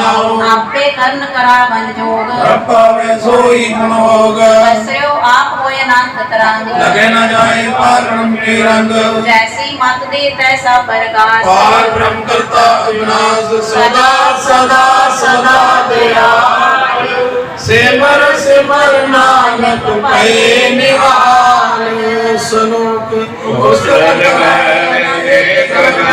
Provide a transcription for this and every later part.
नाऊ आपे कर्ण करा मन जोग रब्बावे सोई मनोग बसरयो आप होए नान कतरंग लगे न जाए पारण के रंग जैसी मत दे तैसा परगास पार ब्रह्म करता अविनाश सदा सदा सदा दया। सिमर सिमर नानक पे निहाल सुनो उसका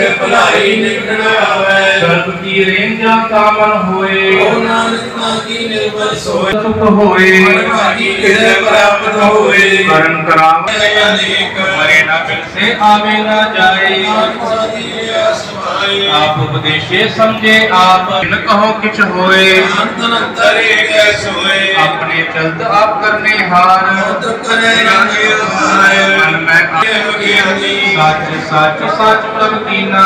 ਫਿਰ ਭਲਾਈ ਨਿਕਣ ਆਵੇ। ਸਰਬ ਕੀ ਰੇਂਜਾ ਕਾਮਨ ਹੋਏ। ਓ ਨਾਨਕ ਨਾ ਕੀ ਨਿਰਮਲ ਸੋਏ। ਸੁਖ ਹੋਏ। ਭਾਗੀ ਕਿਤੇ ਪ੍ਰਾਪਤ ਹੋਏ। ਕਰਨ ਕਰਾਵੇ। ਅਨੇਕ ਮਰੇ ਨਾ ਫਿਰ ਸੇ ਆਵੇ ਨਾ ਜਾਏ। ਆਪ ਉਪਦੇਸ਼ੇ ਸਮਝੇ ਆਪ। ਨ ਕਹੋ ਕਿਛ ਹੋਏ। ਅੰਤਨ ਅੰਤਰੇ ਕੈ ਸੋਏ। ਆਪਣੇ ਚਲਤ ਆਪ ਕਰਨੇ ਹਾਰ। ਤੁ ਕਰੇ ਰਾਜੇ ਹਾਰ। ਮਨ ਮੈਂ ਕੇ ਬਗਿਆਨੀ ਸੱਚ ਸੱਚ ਸੱਚ ਤਬ ਦੀਨਾ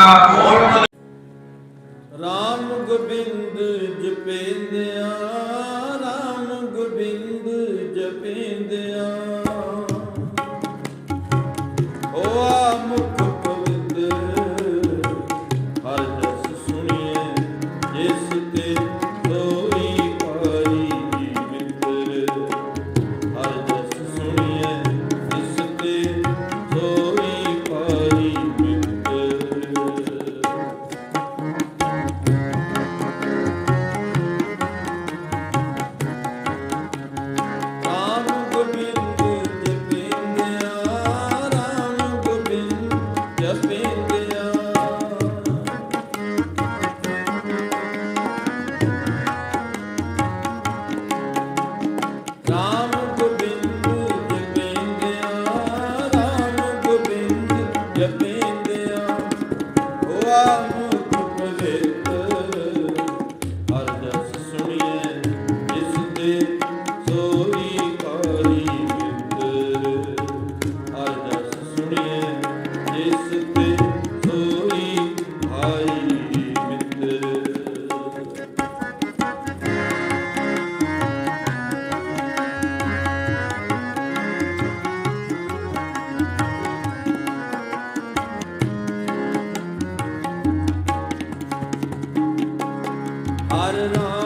I don't know.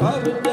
ਭਵ